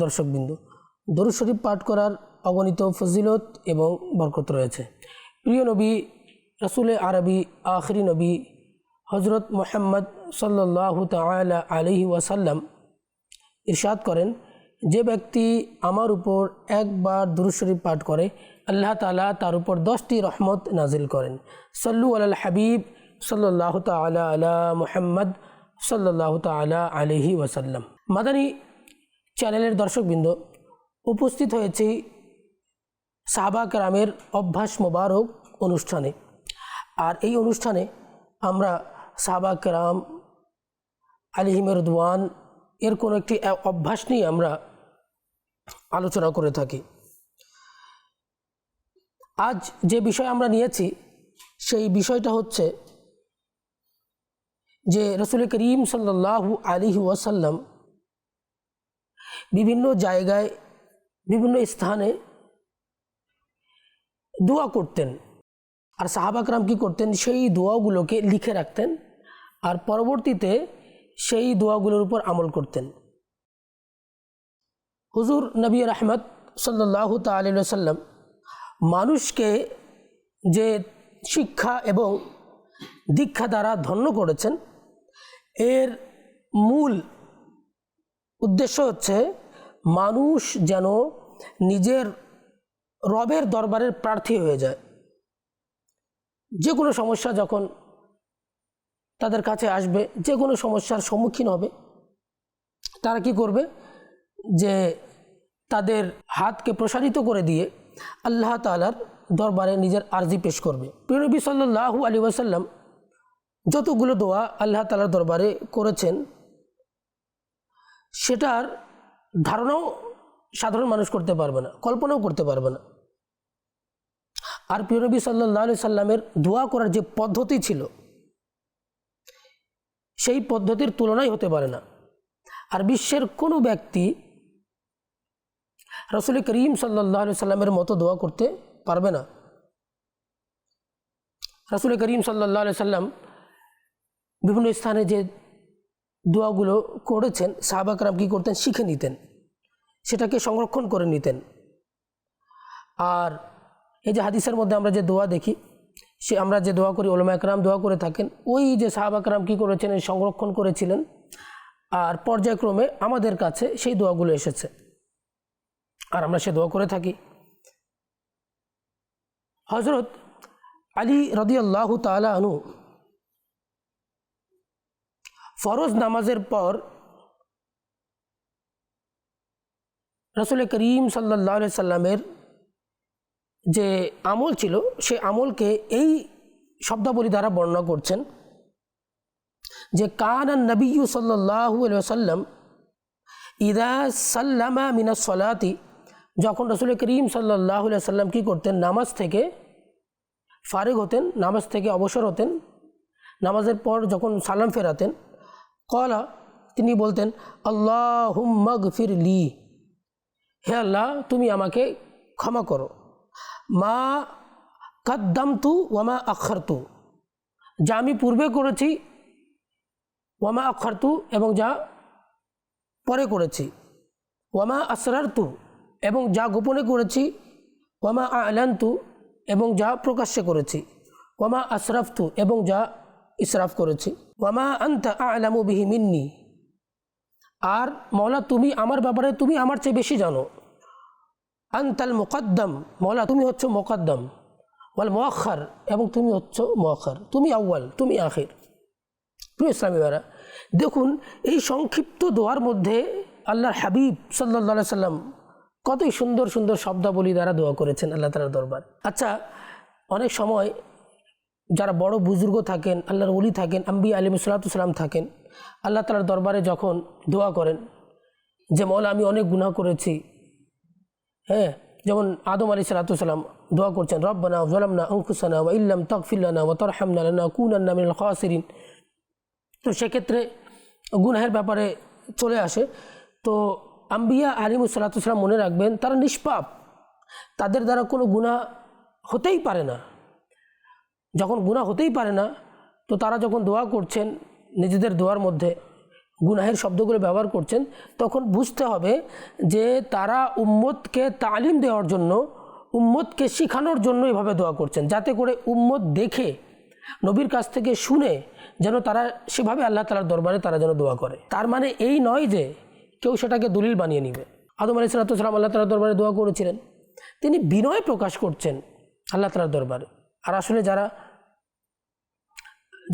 দর্শকবৃন্দ, দরুদ শরীফ পাঠ করার অগণিত ফজিলত এবং বরকত রয়েছে। প্রিয় নবী, রসুল আরবি, আখরি নবী হজরত মোহাম্মদ সাল্লাহ তালা আলহি ওয়াসাল্লাম ইরশাদ করেন, যে ব্যক্তি আমার উপর একবার দুরুদ শরীফ পাঠ করে, আল্লাহ তালা তার উপর দশটি রহমত নাজিল করেন। সল্লু আল হাবিব সাল্লাহ তালা আলা মোহাম্মদ সাল্লাহ তালা আলহি ওয়াসাল্লাম। মাদানী চ্যানেলের দর্শকবৃন্দ, উপস্থিত হয়েছি সাহাবা কারামের অভ্যাস মোবারক অনুষ্ঠানে। আর এই অনুষ্ঠানে আমরা সাহাবা কারাম আলিহিমের দোয়ান এর কোনো একটি অভ্যাস নিয়ে আমরা আলোচনা করে থাকি। আজ যে বিষয় আমরা নিয়েছি, সেই বিষয়টা হচ্ছে যে রসুল করিম সাল্লাহু আলিহি ওয়াসাল্লাম বিভিন্ন জায়গায়, বিভিন্ন স্থানে দোয়া করতেন। আর সাহাবাকরাম কী করতেন? সেই দোয়াগুলোকে লিখে রাখতেন আর পরবর্তীতে সেই দোয়াগুলোর উপর আমল করতেন। হুজুর নবী রহমত সাল্লাহ তাল্লাম মানুষকে যে শিক্ষা এবং দীক্ষা দ্বারা ধন্য করেছেন, এর মূল উদ্দেশ্য হচ্ছে মানুষ যেন নিজের রবের দরবারের প্রার্থী হয়ে যায়। যে কোনো সমস্যা যখন তাদের কাছে আসবে যে কোনো সমস্যার সম্মুখীন হবে, তারা কি করবে? যে তাদের হাতকে প্রসারিত করে দিয়ে আল্লাহ তালার দরবারে নিজের আর্জি পেশ করবে। প্রিয়নবী সাল্লাহু আলী ওয়াসাল্লাম যতগুলো দোয়া আল্লাহ তালার দরবারে করেছেন, সেটার ধারণাও সাধারণ মানুষ করতে পারবে না, কল্পনাও করতে পারবে না। আর প্রিয়নবী সাল্লাহ সাল্লামের দোয়া করার যে পদ্ধতি ছিল, সেই পদ্ধতির তুলনাই হতে পারে না। আর বিশ্বের কোনো ব্যক্তি রসুল করিম সাল্লাহ সাল্লামের মতো দোয়া করতে পারবে না। রসুল করিম সাল্লাহ সাল্লাম বিভিন্ন স্থানে যে দোয়াগুলো করেছেন সাহাবাকরাম কী করতেন? শিখে নিতেন। সেটাকে সংরক্ষণ করে নিতেন। আর এই যে হাদিসের মধ্যে আমরা যে দোয়া দেখি, সে আমরা যে দোয়া করি, ওলমা একরাম দোয়া করে থাকেন, ওই যে সাহাবাকরাম কী করেছেন সংরক্ষণ করেছিলেন, আর পর্যায়ক্রমে আমাদের কাছে সেই দোয়াগুলো এসেছে। আর আমরা সে দোয়া করে থাকি। হজরত আলী রদিয়াল্লাহ তালা আনু ফরজ নামাজের পর রসুল করিম সাল্লাহ সাল্লামের যে আমল ছিল, সে আমলকে এই শব্দাবলী দ্বারা বর্ণনা করছেন যে, কান নবী সাল্লাহ সাল্লাম ইদা সাল্লামা মিনা সলাতি যখন রসুল করিম সাল্লাহ সাল্লাম কী করতেন? নামাজ থেকে ফারেক হতেন, নামাজ থেকে অবসর হতেন, নামাজের পর যখন সালাম ফেরাতেন কলা তিনি বলতেন আল্লাহ মগ ফির লি। হে আল্লাহ, তুমি আমাকে ক্ষমা করো। মা কাদ্দাম তু ওয়ামা আক্ষর তু যা আমি পূর্বে করেছি ওয়ামা আক্ষর তু এবং যা পরে করেছি। ওয়ামা আসরার তু এবং যা গোপনে করেছি। ওয়ামা আলান তু এবং যা প্রকাশ্যে করেছি। ওয়ামা আশরাফ তু এবং যা ইসরাফ করেছি। ওয়ামা আন্তা আলামু বিহি মিন্নি। আর মৌলা তুমি আমার ব্যাপারে তুমি আমার চেয়ে বেশি জানো। আন্তাল মোকদ্দম। মৌলা তুমি হচ্ছ মোকদ্দম। ওয়াল মোয়াক্ষার এবং তুমি হচ্ছ মোয়াক্ষার তুমি আউ্য়াল, তুমি আখির। প্রিয় ইসলামী বেড়া দেখুন, এই সংক্ষিপ্ত দোয়ার মধ্যে আল্লাহর হাবিব সাল্লা সাল্লাম কতই সুন্দর সুন্দর শব্দাবলী দ্বারা দোয়া করেছেন আল্লাহ তালার দরবার। আচ্ছা অনেক সময় যারা বড় বুজুর্গ থাকেন, আল্লাহর অলি থাকেন আম্বি আলিম সাল্লাতাম থাকেন, আল্লাহ তালার দরবারে যখন দোয়া করেন, যে মৌলা আমি অনেক গুনাহ করেছি হ্যাঁ যেমন আদম আলী সালাতাম দোয়া করছেন, রব্বানা জলামনা অঙ্কুসানা ওয়া ইল্লাম তকফিল্লানা ওয়া তরহামনা লানা কুনান্না মিনাল খাসিরিন। তো সেক্ষেত্রে গুনাহের ব্যাপারে চলে আসে। তো আম্বিয়া আলিম সালাতাম মনে রাখবেন, তারা নিষ্পাপ। তাদের দ্বারা কোনো গুণা হতেই পারে না। যখন গুণা হতেই পারে না, তো তারা যখন দোয়া করছেন, নিজেদের দোয়ার মধ্যে গুনাহের শব্দগুলো ব্যবহার করছেন, তখন বুঝতে হবে যে তারা উম্মতকে তালিম দেওয়ার জন্য, উম্মতকে শিখানোর জন্য এভাবে দোয়া করছেন, যাতে করে উম্মত দেখে, নবীর কাছ থেকে শুনে যেন তারা সেভাবে আল্লাহ তালার দরবারে তারা যেন দোয়া করে। তার মানে এই নয় যে কেউ সেটাকে দলিল বানিয়ে নিবে। আদম আলি আল্লাহ তালার দরবারে দোয়া করেছিলেন। তিনি বিনয় প্রকাশ করছেন আল্লাহ তালার দরবারে। আর আসলে যারা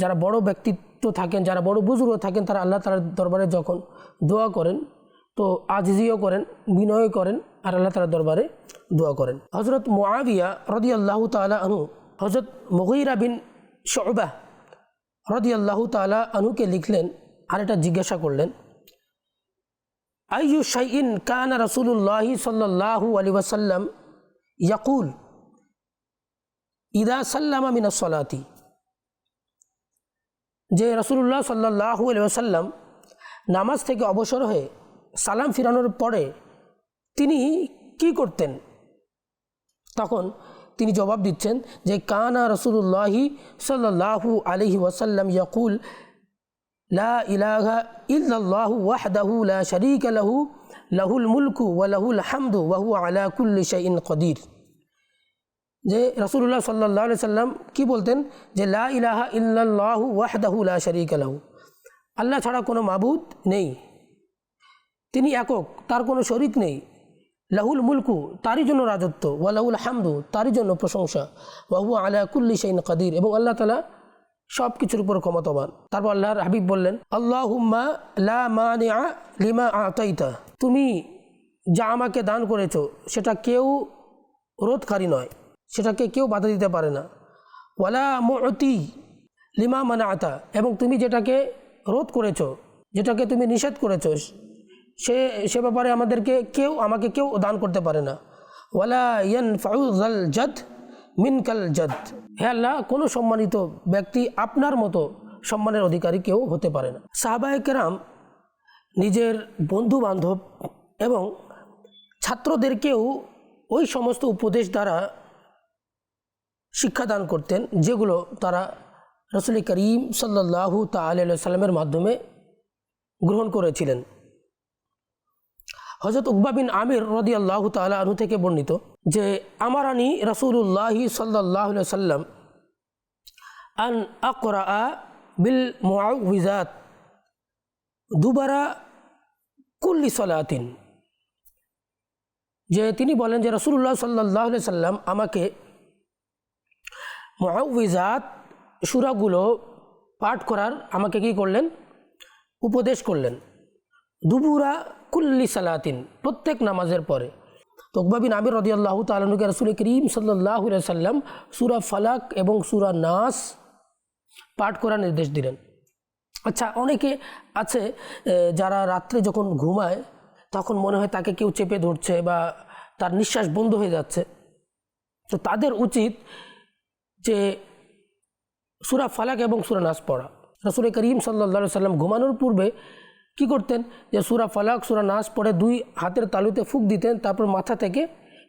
যারা বড় ব্যক্তিত্ব থাকেন, যারা বড় বুজুর্গ থাকেন, তারা আল্লাহ তালার দরবারে যখন দোয়া করেন, তো আজিজিও করেন বিনয় করেন, আর আল্লাহ তালার দরবারে দোয়া করেন। হজরত মোয়াবিয়া রদি আল্লাহ তালা আনু হজরত মহিরা বিন শোবাহ রদি আল্লাহ তালা আনুকে লিখলেন আর এটা জিজ্ঞাসা করলেন, আইয়ু শাইন কান রসুল্লাহি সাল্লাহু আলী ওয়াসাল্লাম ইয়াকুল? ইদা সাল্লামা মিনা সলাতি। যে রসুল্লাহ সাল্লাহ আসাল্লাম নামাজ থেকে অবসর হয়ে সালাম ফিরানোর পরে তিনি কি করতেন? তখন তিনি জবাব দিচ্ছেন যে, কানা রসুল্লাহি সাল্লাহু আলহি ওয়াসাল্লাম ইয়াকুল, লা ইলাহা ইল্লাল্লাহু ওয়াহদাহু লা লাহুল মুলকু ওয়া লাহুল হামদু ওয়া হুয়া শাইইন কদির যে রসুল্লাহ সাল্লাহ সাল্লাম কি বলতেন? যে লা ইলাহা ইল্লাল্লাহু ওয়াহদাহু লা শারীকা লাহু। আল্লাহ ছাড়া কোনো মাবুদ নেই। তিনি একক, তার কোনো শরিক নেই। লাহুল মুলকু, তারই জন্য রাজত্ব। ওয়া লাহুল হামদু, তারই জন্য প্রশংসা। ওয়াহু আলা কুল্লি শাইন কাদির। এবং আল্লাহ তালা সব কিছুর উপর ক্ষমতাবান। তারপর আল্লাহর হাবিব বললেন, আল্লাহুম্মা লা মানিআ লিমা আতাইতা। তুমি যা আমাকে দান করেছ, সেটা কেউ রোধকারী নয়। সেটাকে কেউ বাধা দিতে পারে না। ওয়ালা মতি লিমা মানা আতা এবং তুমি যেটাকে রোধ করেছ, যেটাকে তুমি নিষেধ করেছ, সে সে ব্যাপারে আমাদেরকে কেউ, আমাকে কেউ দান করতে পারে না। ওয়ালা ইয়ান ফাউজাল জদ মিনকাল জদ। হে আল্লাহ, কোনো সম্মানিত ব্যক্তি আপনার মতো সম্মানের অধিকারী কেউ হতে পারে না। সাহাবায় কেরাম নিজের বন্ধু বান্ধব এবং ছাত্রদেরকেও ওই সমস্ত উপদেশ দ্বারা শিক্ষাদান করতেন, যেগুলো তারা রসুল করিম সাল্লাহু তাল্লামের মাধ্যমে গ্রহণ করেছিলেন। হজরত উকবা বিন আমির রদি আল্লাহ তালা আনু থেকে বর্ণিত যে আমার আনি রসুল্লাহি সাল্লাহ সাল্লাম আন আকরা বিল মুআউজাত দুবারা কুল্লি সলাতিন। যে তিনি বলেন যে রসুল্লাহ সাল্লাহ সাল্লাম আমাকে মহাউজাত সুরাগুলো পাঠ করার আমাকে কি করলেন? উপদেশ করলেন। দুবুরা কুল্লি সালাতিন, প্রত্যেক নামাজের পরে। তোকবাবিন আমির রদি আল্লাহ তালনুকে রসুল করিম সাল্লাহ সাল্লাম সুরা ফালাক এবং সুরা নাস পাঠ করার নির্দেশ দিলেন। আচ্ছা অনেকে আছে যারা রাত্রে যখন ঘুমায়, তখন মনে হয় তাকে কেউ চেপে ধরছে বা তার নিঃশ্বাস বন্ধ হয়ে যাচ্ছে। তো তাদের উচিত যে সুরা ফালাক এবং সুরা নাস পড়া। রসুল করিম সাল্লা সাল্লাম ঘুমানোর পূর্বে কি করতেন? যে সুরা ফালাক, সুরা নাস পড়ে দুই হাতের তালুতে ফুক দিতেন, তারপর মাথা থেকে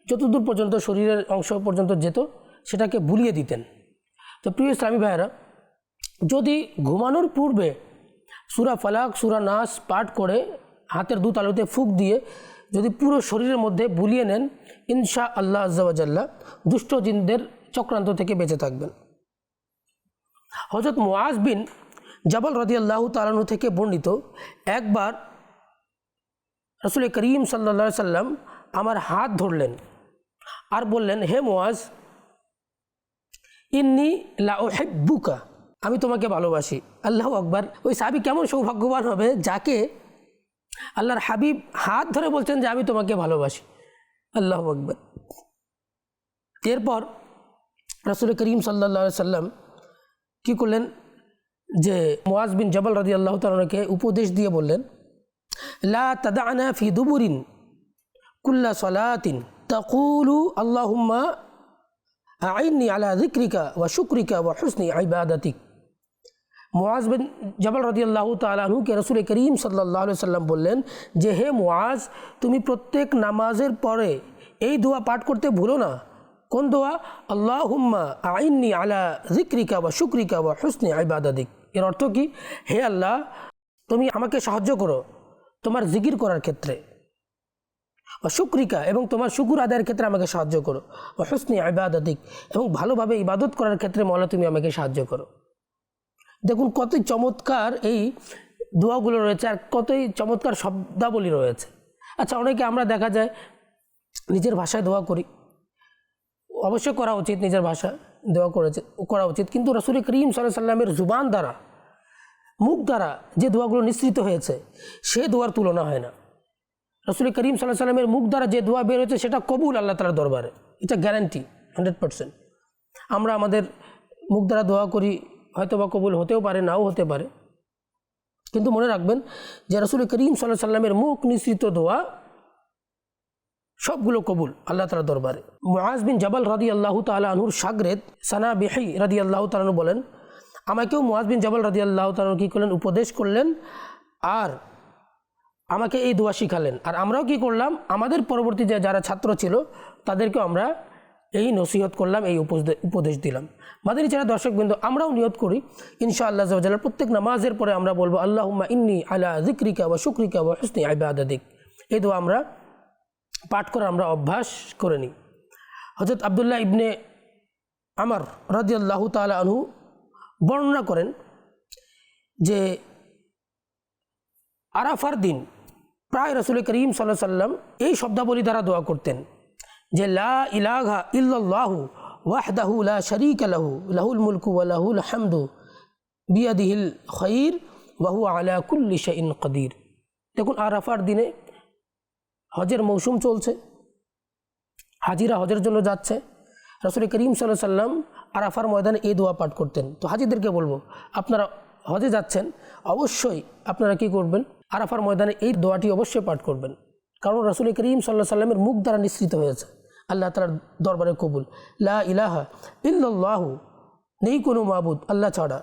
যতদূর পর্যন্ত শরীরের অংশ পর্যন্ত যেত, সেটাকে বুলিয়ে দিতেন। তো প্রিয় ইসলামী ভাইয়েরা, যদি ঘুমানোর পূর্বে সুরা ফালাক, সুরা নাস পাঠ করে হাতের দু তালুতে ফুক দিয়ে যদি পুরো শরীরের মধ্যে বুলিয়ে নেন ইনশা আল্লাহ আজ্লাহ দুষ্ট জিনদের চক্রান্ত থেকে বেঁচে থাকবেন। হজরত মোয়াজ বিন জবল রদি আল্লাহ তালানু থেকে বর্ণিত একবার রসুল করিম সাল্লা সাল্লাম আমার হাত ধরলেন আর বললেন, হে মোয়াজ ইন্নি লাহেব্বুকা আমি তোমাকে ভালোবাসি। আল্লাহ আকবার। ওই সাবি কেমন সৌভাগ্যবান হবে যাকে আল্লাহর হাবিব হাত ধরে বলছেন যে, আমি তোমাকে ভালোবাসি। আল্লাহ আকবর। এরপর রসুল করিম সাল্লা সাল্লাম কী করলেন? যে মোয়াজ বিন জবল রাজি আল্লাহ তালকে উপদেশ দিয়ে বললেন, লা তাদানা ফি দুবুরিন কুল্লা সলাতিন তাকুলু আল্লাহুম্মা আইনি আলা যিকরিকা ওয়া শুক্রিকা ওয়া হুসনি ইবাদাতিক। মুআজ বিন জবল রাদিয়াল্লাহু আল্লাহ আনহুকে রাসূল করিম আলাইহি সাল্লাম বললেন, যে হে মোয়াজ তুমি প্রত্যেক নামাজের পরে এই দোয়া পাঠ করতে ভুলো না। কোন দোয়া? আল্লাহুম্মা আইনি আলা যিকরিকা ওয়া শুকরিকা ওয়া হুসনি ইবাদাতিক এর অর্থ কি? হে আল্লাহ, তুমি আমাকে সাহায্য করো তোমার জিকির করার ক্ষেত্রে। ও শুক্রিকা, এবং তোমার শুকুর আদায়ের ক্ষেত্রে আমাকে সাহায্য করো। ও হুসনি ইবাদাতিক এবং ভালোভাবে ইবাদত করার ক্ষেত্রে মলা তুমি আমাকে সাহায্য করো। দেখুন কতই চমৎকার এই দোয়াগুলো রয়েছে আর কতই চমৎকার শব্দাবলী রয়েছে। আচ্ছা অনেকে আমরা দেখা যায় নিজের ভাষায় দোয়া করি। অবশ্যই করা উচিত, নিজের ভাষা দোয়া করেছে, করা উচিত। কিন্তু রসুল করিম সাল্লাহ সাল্লামের জুবান দ্বারা, মুখ দ্বারা যে দোয়াগুলো নিঃসৃত হয়েছে, সে দোয়ার তুলনা হয় না। রসুল করিম সাল্লাহ সাল্লামের মুখ দ্বারা যে দোয়া বের হয়েছে, সেটা কবুল আল্লাহ তালার দরবারে। এটা গ্যারান্টি হান্ড্রেড পারসেন্ট আমরা আমাদের মুখ দ্বারা দোয়া করি হয়তো বা কবুল হতেও পারে, নাও হতে পারে। কিন্তু মনে রাখবেন যে রসুল করিম সাল্লাহ সাল্লামের মুখ নিঃসৃত দোয়া সবগুলো কবুল আল্লাহ তালার দরবারে। মুআজ বিন জাবাল রাদি আল্লাহ তালা সাগরেদ সানা বেহি রাদি আল্লাহ তালানু বলেন, আমাকেও মুআজ বিন জাবাল রাদি আল্লাহ তালানু কী করলেন? উপদেশ করলেন আর আমাকে এই দোয়া শিখালেন। আর আমরাও কি করলাম? আমাদের পরবর্তী যে যারা ছাত্র ছিল, তাদেরকেও আমরা এই নসিহত করলাম, এই উপদে- উপদেশ দিলাম। মাদারি যারা দর্শকবৃন্দ, আমরাও নিয়ত করি ইনশা আল্লাহ জাল্লাহ প্রত্যেক নামাজের পরে আমরা বলব, আল্লাহুম্মা ইন্নি আলা জিক্রিকা বা শুক্রিকা বা হুসনি আইবাদিক এই দোয়া আমরা পাঠ করে আমরা অভ্যাস করে নিই। হজরত আবদুল্লাহ ইবনে আমার রাজিয়াল্লাহু তাআলা আনহু বর্ণনা করেন যে আরাফার দিন প্রায় রসুল করিম সাল্লাহ সাল্লাম এই শব্দাবলী দ্বারা দোয়া করতেন যে, লা ইলাহা ইল্লাল্লাহু ওয়াহদাহু লা শরীকা লাহু, লাহুল মুলকু ওয়া লাহুল হামদু বিয়াদিহিল খৈর ওয়াহু আলা কুল্লি শাইন কদির। দেখুন, আরাফার দিনে হজের মৌসুম চলছে। হাজিরা হজের জন্য যাচ্ছে। রসুল করিম সাল্লাহ সাল্লাম আরাফার ময়দানে এই দোয়া পাঠ করতেন। তো হাজিদেরকে বলব, আপনারা হজে যাচ্ছেন, অবশ্যই আপনারা কি করবেন? আরাফার ময়দানে এই দোয়াটি অবশ্যই পাঠ করবেন। কারণ রসুল করিম সাল্লাহ সাল্লামের মুখ দ্বারা নিঃসৃত হয়েছে। আল্লাহ তালার দরবারে কবুল। লা ইলাহা ইল্লাল্লাহু, নেই কোনো মাবুদ আল্লাহ ছাড়া।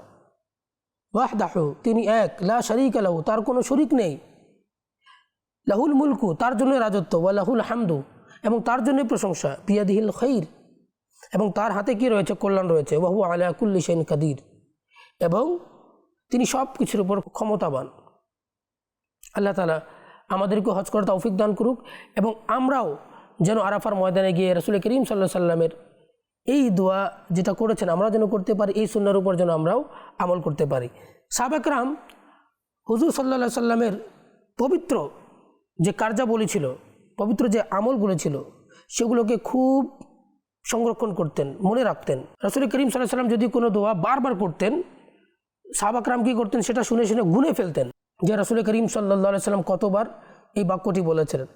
ওয়াহদাহু, তিনি এক, লা শরিক লাহু, তার কোনো শরিক নেই। লাহুল মুলকু, তার জন্য রাজত্ব, ওয়া লাহুল হামদু, এবং তার জন্য প্রশংসা, বিয়াদিহিল খৈর, এবং তার হাতে কি রয়েছে? কল্যাণ রয়েছে ওয়াহু আলা কুল্লি সেন কাদির, এবং তিনি সব কিছুর উপর ক্ষমতাবান। আল্লাহ তালা আমাদেরকে হজ করার তৌফিক দান করুক, এবং আমরাও যেন আরাফার ময়দানে গিয়ে রসুল করিম সাল্লাহ সাল্লামের এই দোয়া যেটা করেছেন আমরা যেন করতে পারি, এই সুন্নার উপর যেন আমরাও আমল করতে পারি। সাবেকরাম হুজুর সাল্লা সাল্লামের পবিত্র যে কার্যাবলী ছিল পবিত্র যে আমলগুলো ছিল সেগুলোকে খুব সংরক্ষণ করতেন, মনে রাখতেন। রসুল করিম সাল্লাহ সাল্লাম যদি কোনো দোয়া বারবার করতেন, সাহাবাকরাম কী করতেন? সেটা শুনে শুনে গুনে ফেলতেন। যে রসুল করিম সাল্লাহ সাল্লাম কতবার এই বাক্যটি বলেছেন?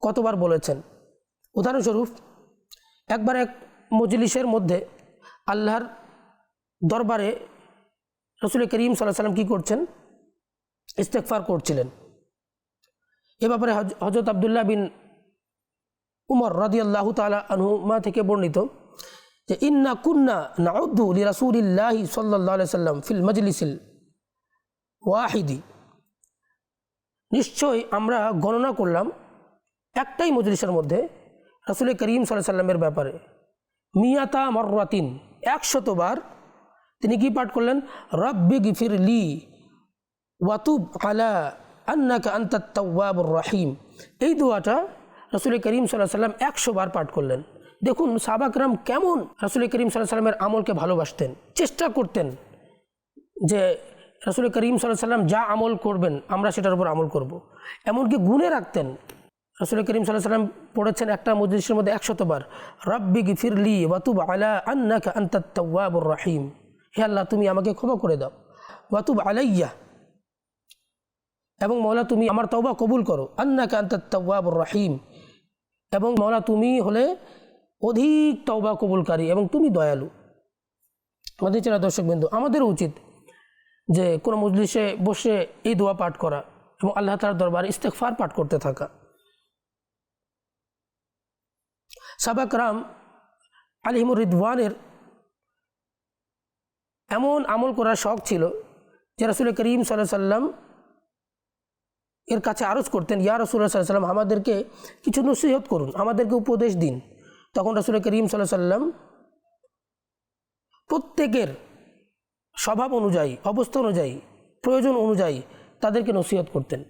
কতবার বলেছেন? উদাহরণস্বরূপ, একবার এক মজলিসের মধ্যে আল্লাহর দরবারে রসুল করিম সাল্লাহ সাল্লাম কী করছেন? ইস্তেকফার করছিলেন। এ ব্যাপারে হজ- হজরত আবদুল্লাহ বিন উমর রাদিয়াল্লাহ তালা আনহুমা থেকে বর্ণিত যে, ইন্না কুন্না নাউদ্দু লি রাসূলিল্লাহি আলাইহি সাল্লাম ফিল মজলিসিল ওয়াহিদি। নিশ্চয়ই আমরা গণনা করলাম একটাই মজলিসের মধ্যে রাসূল করিম সাল্লাল্লাহু সাল্লামের ব্যাপারে। মিয়াতা মর্রাতিন, একশতবার তিনি কি পাঠ করলেন? রব্বি গিফির লি ওয়াতুব আলা আন্নাকা আন্তাত তাওয়াবুর রাহিম। এই দোয়াটা রসুল করিম সাল্লাহ সাল্লাম একশো বার পাঠ করলেন। দেখুন সাবাকরাম কেমন রসুল করিম সাল্লাহ সাল্লামের আমলকে ভালোবাসতেন, চেষ্টা করতেন যে রসুল করিম সাল্লাহ সাল্লাম যা আমল করবেন, আমরা সেটার উপর আমল করব। এমনকি গুণে রাখতেন। রসুল করিম সাল্লাহ সাল্লাম পড়েছেন একটা মজলিসের মধ্যে একশতবার রব্বি গিফিরলি ওয়াতুব আলা আন্নাকা আন্তাত তাওয়াবুর রাহিম। হে আল্লাহ, তুমি আমাকে ক্ষমা করে দাও। ওয়াতুব আলাইয়া এবং মৌলা তুমি আমার তওবা কবুল করো। আন্না কান্তাত তওয়াবুর রাহিম। এবং মৌলা তুমি হলে অধিক তওবা কবুলকারী এবং তুমি দয়ালু। আমাদের চেনা দর্শকবৃন্দ আমাদের উচিত যে কোনো মজলিসে বসে এই দোয়া পাঠ করা এবং আল্লাহ তালার দরবারে ইস্তেকফার পাঠ করতে থাকা। সাবাক রাম আলিমুর রিদওয়ানের এমন আমল করার শখ ছিল যে রাসুল করিম সাল্লাহ সাল্লাম এর কাছে আরজ করতেন, ইয়া রসুল্লাহ সাল্লাম আমাদেরকে কিছু নসিহত করুন, আমাদেরকে উপদেশ দিন। তখন রসুল করিম সাল্লাহ সাল্লাম প্রত্যেকের স্বভাব অনুযায়ী, অবস্থা অনুযায়ী, প্রয়োজন অনুযায়ী তাদেরকে নসিহত করতেন।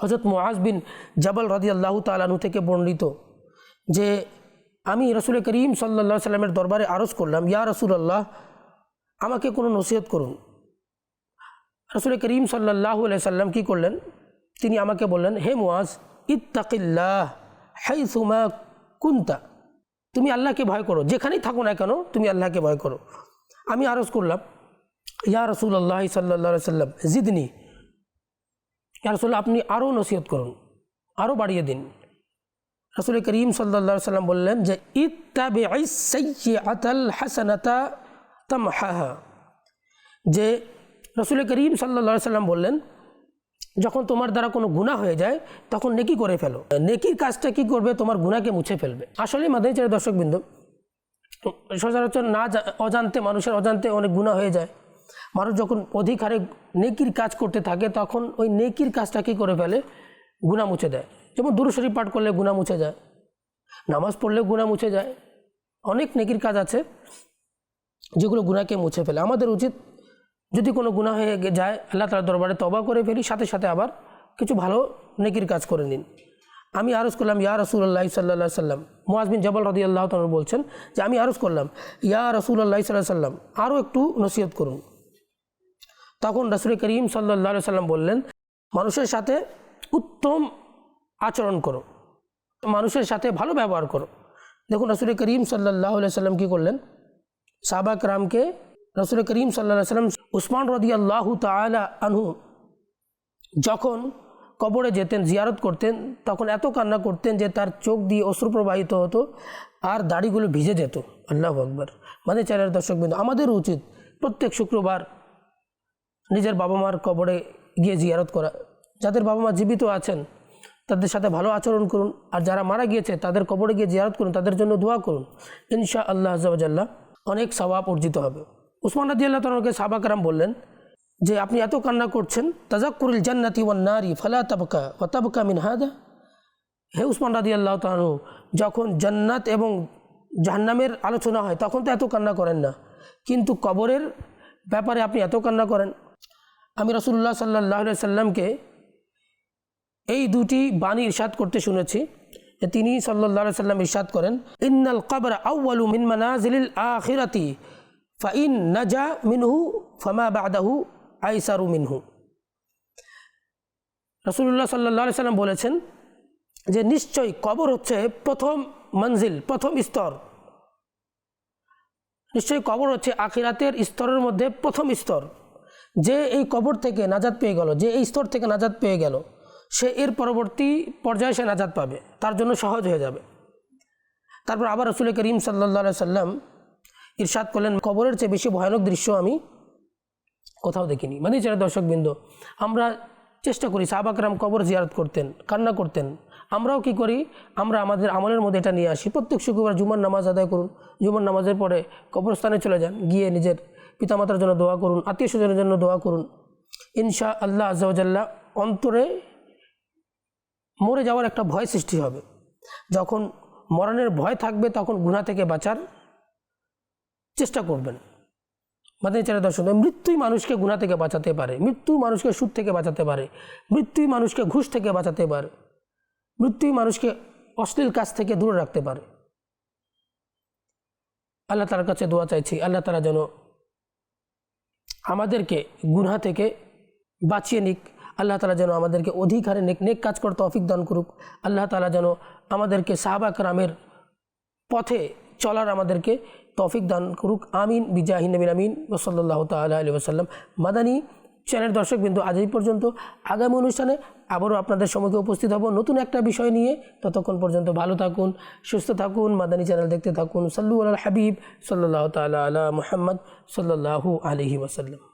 হজরত মোয়াজ বিন জাবাল রাজি আল্লাহ তালানু থেকে বর্ণিত যে, আমি রসুল করিম সাল্লা সাল্লামের দরবারে আরজ করলাম, ইয়া রসুল আল্লাহ আমাকে কোনো নসিহত করুন। রসুল করিম সাল্লাহ সাল্লাম কী করলেন? তিনি আমাকে বললেন, হে মুয়াজ ইত্তাকিল্লাহ হাই সুমা কুন্তা। তুমি আল্লাহকে ভয় করো, যেখানেই থাকো না কেন, তুমি আল্লাহকে ভয় করো। আমি আরজ করলাম, ইয়া রসুল আল্লাহ সাল্লা সাল্লাম, জিদনি। ইয়া রসুল আপনি আরও নসিহত করুন আরও বাড়িয়ে দিন। রসুল করিম সাল্লা সাল্লাম বললেন যে ইত্তাবে আতাল হাসানাতা তামহাহা। যে, রসুল করিম সাল্লা সাল্লাম বললেন যখন তোমার দ্বারা কোনো গুণা হয়ে যায়, তখন নেকি করে ফেলো। নেকির কাজটা কি করবে? তোমার গুণাকে মুছে ফেলবে। আসলে মাদানী চারের দর্শকবৃন্দ, সচরাচর না অজান্তে, মানুষের অজান্তে অনেক গুণা হয়ে যায়। মানুষ যখন অধিক হারে নেকির কাজ করতে থাকে, তখন ওই নেকির কাজটা কি করে ফেলে? গুণা মুছে দেয়। যেমন দুরুশরী পাঠ করলে গুণা মুছে যায়, নামাজ পড়লে গুণা মুছে যায়। অনেক নেকির কাজ আছে, যেগুলো গুণাকে মুছে ফেলে। আমাদের উচিত যদি কোনো গুণা হয়ে যায়, আল্লাহ তালার দরবারে তবা করে ফেলি, সাথে সাথে আবার কিছু ভালো নেকির কাজ করে নিন। আমি আরজ করলাম, ইয়া রসুল্লাহ সাল্লা সাল্লাম মোয়াজবিন জবাল রদি আল্লাহ তালন বলছেন যে, আমি আরজ করলাম, ইয়া রসুল্লাহ সাল্লাহ সাল্লাম আরও একটু নসিহত করুন। তখন রসুল করিম সাল্লাহ সাল্লাম বললেন, মানুষের সাথে উত্তম আচরণ করো। মানুষের সাথে ভালো ব্যবহার করো। দেখুন, রসুল করিম সাল্লাহ সাল্লাম কী করলেন? সাবাক রামকে রসুল করিম সাল্লাহ সাল্লাম উসমান রদি আল্লাহ তালা আনহু যখন কবরে যেতেন, জিয়ারত করতেন, তখন এত কান্না করতেন যে তার চোখ দিয়ে অশ্রু প্রবাহিত হতো আর দাড়িগুলো ভিজে যেত। আল্লাহ আকবর। মানে চ্যানেলের দর্শকবৃন্দ আমাদের উচিত প্রত্যেক শুক্রবার নিজের বাবা মার কবরে গিয়ে জিয়ারত করা। যাদের বাবা মা জীবিত আছেন, তাদের সাথে ভালো আচরণ করুন। আর যারা মারা গিয়েছে, তাদের কবরে গিয়ে জিয়ারত করুন, তাদের জন্য দোয়া করুন। ইনশা আল্লাহ আজাল্লাহ অনেক সবাব অর্জিত হবে। উসমান রাজি আল্লাহ তালকে সাবাকরাম বললেন যে, আপনি এত কান্না করছেন তাজাক্কুরুল জান্নাতি ওয়ান নারী ফালা তাবকা ও তাবকা মিন হাদা? হে উসমান রাদি আল্লাহ তানু যখন জান্নাত এবং জাহান্নামের আলোচনা হয়, তখন তো এত কান্না করেন না। কিন্তু কবরের ব্যাপারে আপনি এত কান্না করেন। আমি রসুল্লাহ সাল্লাহ সাল্লামকে এই দুটি বাণী ইরশাদ করতে শুনেছি তিনি সাল্লাহ সাল্লাম ইরশাদ করেন, ইন্নাল কবর আউ্বালু মিন মানাজিলিল আখিরাতি। ফাইন নাজা মিনহু ফামা বাদাহু আইসারু মিনহু। রসুল্লাহ সাল্লাহ সাল্লাম বলেছেন যে নিশ্চয়ই কবর হচ্ছে প্রথম মঞ্জিল, প্রথম স্তর। নিশ্চয়ই কবর হচ্ছে আখিরাতের স্তরের মধ্যে প্রথম স্তর। যে এই কবর থেকে নাজাদ পেয়ে গেল, যে এই স্তর থেকে নাজাদ পেয়ে গেল, সে এর পরবর্তী পর্যায়ে সে নাজাদ পাবে, তার জন্য সহজ হয়ে যাবে। তারপর আবার রসুল করিম সাল্লা সাল্লাম ইরশাদ করলেন, কবরের চেয়ে বেশি ভয়ানক দৃশ্য আমি কোথাও দেখিনি। মানে যারা দর্শকবৃন্দ, আমরা চেষ্টা করি সাহাবাকরাম কবর জিয়ারত করতেন, কান্না করতেন। আমরাও কি করি? আমরা আমাদের আমলের মধ্যে এটা নিয়ে আসি। প্রত্যেক শুক্রবার জুমার নামাজ আদায় করুন। জুমার নামাজের পরে কবরস্থানে চলে যান, গিয়ে নিজের পিতামাতার জন্য দোয়া করুন আত্মীয় স্বজনের জন্য দোয়া করুন। ইনশা আল্লাহ আজাল্লাহ অন্তরে মরে যাওয়ার একটা ভয় সৃষ্টি হবে। যখন মরণের ভয় থাকবে, তখন গুণা থেকে বাঁচার চেষ্টা করবেন। মাদানী চারের দর্শক মৃত্যুই মানুষকে গুণা থেকে বাঁচাতে পারে মৃত্যু মানুষকে সুদ থেকে বাঁচাতে পারে, মৃত্যুই মানুষকে ঘুষ থেকে বাঁচাতে পারে, মৃত্যুই মানুষকে অশ্লীল কাজ থেকে দূরে রাখতে পারে। আল্লাহ তালার কাছে দোয়া চাইছি, আল্লাহ তালা যেন আমাদেরকে গুনহা থেকে বাঁচিয়ে নিক, আল্লাহ তালা যেন আমাদেরকে অধিক হারে নেক নেক কাজ করতে অফিক দান করুক, আল্লাহ তালা যেন আমাদেরকে সাহাবাক রামের পথে চলার আমাদেরকে তৌফিক দান করুক। আমিন। বিজাহিন নবীন আমিন ওসল্লাহ তাল আলী ওসাল্লাম মাদানী চ্যানেল দর্শক বিন্দু, আজ এই পর্যন্ত। আগামী অনুষ্ঠানে আবারও আপনাদের সম্মুখে উপস্থিত হব নতুন একটা বিষয় নিয়ে। ততক্ষণ পর্যন্ত ভালো থাকুন, সুস্থ থাকুন, মাদানী চ্যানেল দেখতে থাকুন। সাল্লু আল হাবিব সাল্লাহ তালা আলা মুহাম্মদ সাল্লাহু আলহি ওসাল্লাম